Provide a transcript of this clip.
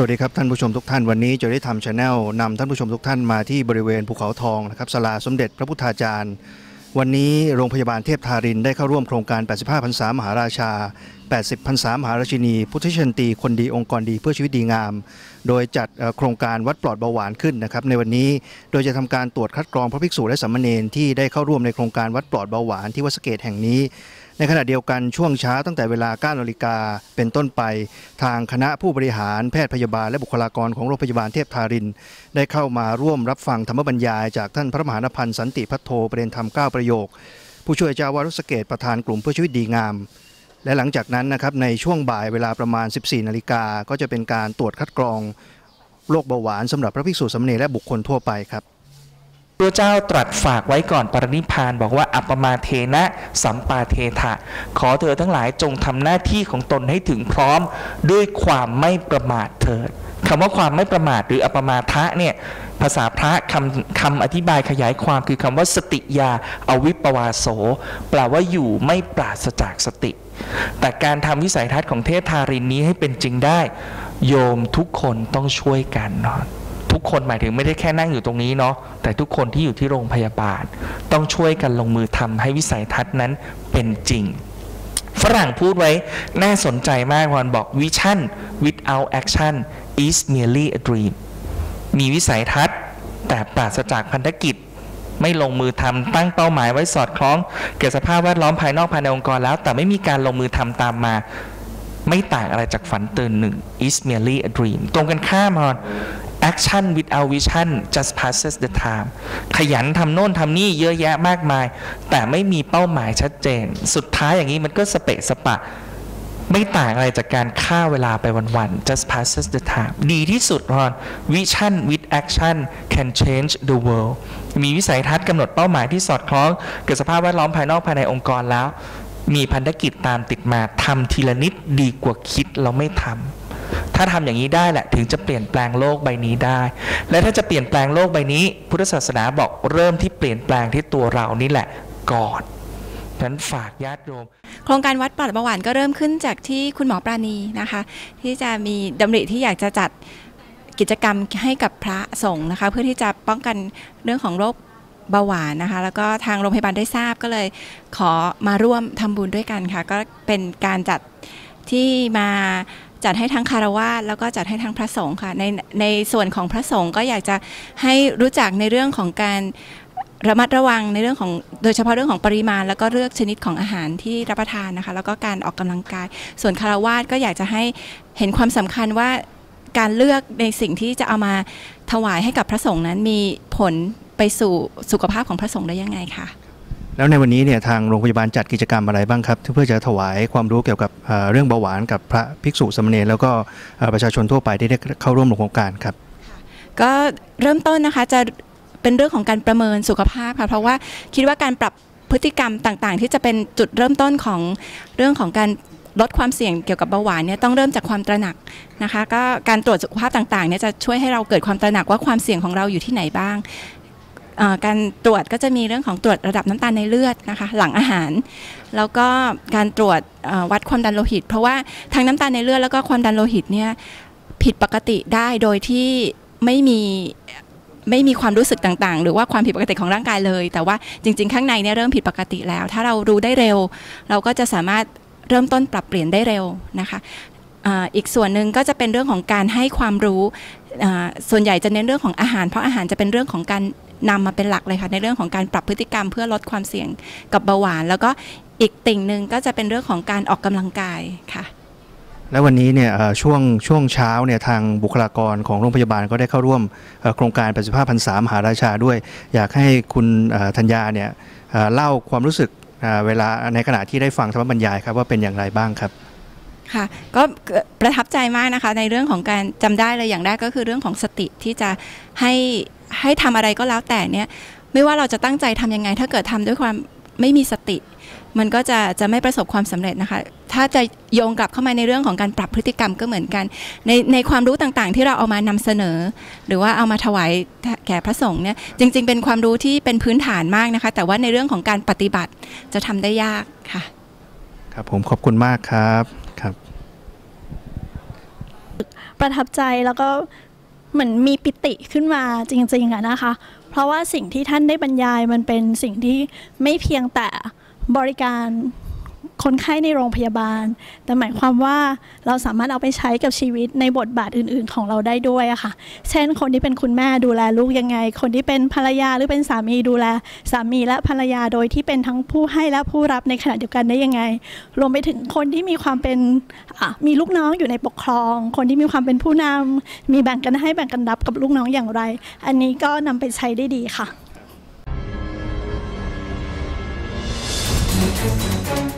สวัสดีครับท่านผู้ชมทุกท่านวันนี้จะได้ทำชาแนลนำท่านผู้ชมทุกท่านมาที่บริเวณภูเขาทองนะครับสลาสมเด็จพระพุทธาจารย์ วันนี้โรงพยาบาลเทพทารินได้เข้าร่วมโครงการ 85พรรษามหาราชา 80พรรษามหาราชินี พุทธชนตีคนดีองค์กรดีเพื่อชีวิตดีงาม โดยจัดโครงการวัดปลอดเบาหวานขึ้นนะครับในวันนี้โดยจะทำการตรวจคัดกรองพระภิกษุและสามเณรที่ได้เข้าร่วมในโครงการวัดปลอดเบาหวานที่วัดสะเกตแห่งนี้ ในขณะเดียวกันช่วงเช้าตั้งแต่เวลา9นาฬิกาเป็นต้นไป ทางคณะผู้บริหารแพทย์พยาบาลและบุคลากรของโรงพยาบาลเทพทาริน ได้เข้ามาร่วมรับฟังธรรมบรรยายจากท่านพระมหานพันธ์สันติพัทโทประเด็นธรรม 9 ประโยค ผู้ช่วยเจ้าวาดวัดสเกตประธานกลุ่มเพื่อชีวิตดีงาม และหลังจากนั้นนะครับในช่วงบ่ายเวลาประมาณ 14นาฬิกาก็จะเป็นการตรวจคัดกรองโรคเบาหวานสำหรับพระภิกษุสามเณรและบุคคลทั่วไปครับ พระเจ้าตรัสฝากไว้ก่อนปรินิพานบอกว่าอัปมาเทนะสัมปาเทถะ ขอเธอทั้งหลายจงทำหน้าที่ของตนให้ถึงพร้อมด้วยความไม่ประมาทเถิดคำว่าความไม่ประมาทหรืออัปมาทะเนี่ยภาษาพระคำคำอธิบายขยายความคือคำว่าสติยาอวิปวาโสแปลว่าอยู่ไม่ปราศจากสติ แต่การทำวิสัยทัศน์ของเทพทารินนี้ให้เป็นจริงได้ โยมทุกคนต้องช่วยกันเนาะ ทุกคนหมายถึงไม่ได้แค่นั่งอยู่ตรงนี้เนาะแต่ทุกคนที่อยู่ที่โรงพยาบาล ต้องช่วยกันลงมือทำให้วิสัยทัศน์นั้นเป็นจริง ฝรั่งพูดไว้น่าสนใจมากวันบอก vision without action is merely a dream มีวิสัยทัศน์ แต่ปราศจากพันธกิจ ไม่ลงมือทำตั้งเป้าหมายไว้สอดคล้องเกี่ยวกับสภาพแวดล้อมภายนอกภายในองค์กรแล้ว แต่ไม่มีการลงมือทำตามมาไม่ต่างอะไรจากฝันตื่นหนึ่ง is merely a dream ตรงกันข้ามฮอน action without vision just passes the time ขยันทำโน่นทำนี่เยอะแยะมากมาย แต่ไม่มีเป้าหมายชัดเจน สุดท้ายอย่างนี้มันก็สเปะสปะ ไม่ต่างอะไรจากการฆ่าเวลาไปวัน ๆ just passes the time ดีที่สุดรอน vision with action can change the world มีวิสัยทัศน์กำหนดเป้าหมายที่สอดคล้องกับสภาพแวดล้อมภายนอกภายในองค์กรแล้ว มีพันธกิจตามติดมาทำทีละนิดดีกว่าคิดเราไม่ทำ ถ้าทำอย่างนี้ได้แหละถึงจะเปลี่ยนแปลงโลกใบนี้ได้ และถ้าจะเปลี่ยนแปลงโลกใบนี้ พุทธศาสนาบอกเริ่มที่เปลี่ยนแปลงที่ตัวเรานี่แหละก่อนฉะนั้นฝากญาติโยมโครงการวัดปลอดเบาหวานก็เริ่มขึ้นจากที่คุณหมอปราณีนะคะ ที่จะมีดำริที่อยากจะจัดกิจกรรมให้กับพระสงฆ์นะคะ เพื่อที่จะป้องกันเรื่องของโรคเบาหวานนะคะ แล้วก็ทางโรงพยาบาลได้ทราบก็เลยขอมาร่วมทำบุญด้วยกันค่ะ ก็เป็นการจัดที่มา จัดให้ทั้งคารวาสแล้วก็จัดให้ทั้งพระสงฆ์ค่ะในในส่วนของพระสงฆ์ก็อยากจะให้รู้จักในเรื่องของการระมัดระวังในเรื่องของโดยเฉพาะเรื่องของปริมาณ แล้วก็เลือกชนิดของอาหารที่รับประทานนะคะ แล้วก็การออกกำลังกาย ส่วนคารวาสก็อยากจะให้เห็นความสำคัญว่าการเลือกในสิ่งที่จะเอามาถวายให้กับพระสงฆ์นั้นมีผลไปสู่สุขภาพของพระสงฆ์ได้ยังไงคะ แล้วในวันนี้เนี่ยทางโรงพยาบาลจัดกิจกรรมอะไรบ้างครับเพื่อจะถวายความรู้เกี่ยวกับเรื่องเบาหวานกับพระภิกษุสามเณรแล้วก็ประชาชนทั่วไปที่ได้เข้าร่วมโครงการครับ ก็เริ่มต้นนะคะจะเป็นเรื่องของการประเมินสุขภาพค่ะเพราะว่าคิดว่าการปรับพฤติกรรมต่างๆ ที่จะเป็นจุดเริ่มต้นของเรื่องของการลดความเสี่ยงเกี่ยวกับเบาหวานเนี่ยต้องเริ่มจากความตระหนักนะคะ ก็การตรวจสุขภาพต่างๆเนี่ยจะช่วยให้เราเกิดความตระหนักว่าความเสี่ยงของเราอยู่ที่ไหนบ้าง การตรวจก็จะมีเรื่องของตรวจระดับน้ำตาลในเลือดนะคะ หลังอาหาร แล้วก็การตรวจวัดความดันโลหิต เพราะว่าทั้งน้ำตาลในเลือดแล้วก็ความดันโลหิตเนี่ยผิดปกติได้โดยที่ไม่มีไม่มีความรู้สึกต่างๆ หรือว่าความผิดปกติของร่างกายเลย แต่ว่าจริง ๆ ข้างในเนี่ยเริ่มผิดปกติแล้ว ถ้าเรารู้ได้เร็ว เราก็จะสามารถเริ่มต้นปรับเปลี่ยนได้เร็วนะคะอีกส่วนหนึ่งก็จะเป็นเรื่องของการให้ความรู้ ส่วนใหญ่จะเน้นเรื่องของอาหาร เพราะอาหารจะเป็นเรื่องของการ นำมาเป็นหลักเลยค่ะ ในเรื่องของการปรับพฤติกรรมเพื่อลดความเสี่ยงกับเบาหวาน แล้วก็อีกติ่งหนึ่งก็จะเป็นเรื่องของการออกกำลังกายค่ะ และวันนี้เนี่ยช่วงช่วงเช้าเนี่ยทางบุคลากรของโรงพยาบาลก็ได้เข้าร่วมโครงการ85พพรรษามหาราชาด้วย อยากให้คุณธัญญาเนี่ยเล่าความรู้สึกเอ่อเวลาในขณะที่ได้ฟังธรรมบรรยายครับว่าเป็นอย่างไรบ้างครับ ค่ะก็ประทับใจมากนะคะในเรื่องของการจำได้เลยอย่างแรกก็คือเรื่องของสติที่จะให้ให้ทำอะไรก็แล้วแต่เนี่ยไม่ว่าเราจะตั้งใจทำยังไง ถ้าเกิดทำด้วยความไม่มีสติ มันก็จะจะไม่ประสบความสำเร็จนะคะ ถ้าจะโยงกลับเข้ามาในเรื่องของการปรับพฤติกรรมก็เหมือนกัน ในในความรู้ต่างๆ ที่เราเอามานำเสนอ หรือว่าเอามาถวายแก่พระสงฆ์เนี่ยจริง ๆ เป็นความรู้ที่เป็นพื้นฐานมากนะคะ แต่ว่าในเรื่องของการปฏิบัติจะทำได้ยากค่ะ ครับผมขอบคุณมากครับ ประทับใจแล้วก็เหมือนมีปิติขึ้นมาจริงๆอะนะคะ เพราะว่าสิ่งที่ท่านได้บรรยายมันเป็นสิ่งที่ไม่เพียงแต่บริการ คนไข้ในโรงพยาบาล แต่หมายความว่าเราสามารถเอาไปใช้กับชีวิตในบทบาทอื่น ๆ ของเราได้ด้วยอะค่ะ เช่น คนที่เป็นคุณแม่ดูแลลูกยังไง คนที่เป็นภรรยาหรือเป็นสามีดูแล สามีและภรรยาโดยที่เป็นทั้งผู้ให้และผู้รับในขณะเดียวกันได้ยังไง รวมไปถึงคนที่มีความเป็นมีลูกน้องอยู่ในปกครอง คนที่มีความเป็นผู้นำมีแบ่งกันให้แบ่งกันรับกับลูกน้องอย่างไร อันนี้ก็นำไปใช้ได้ดีค่ะ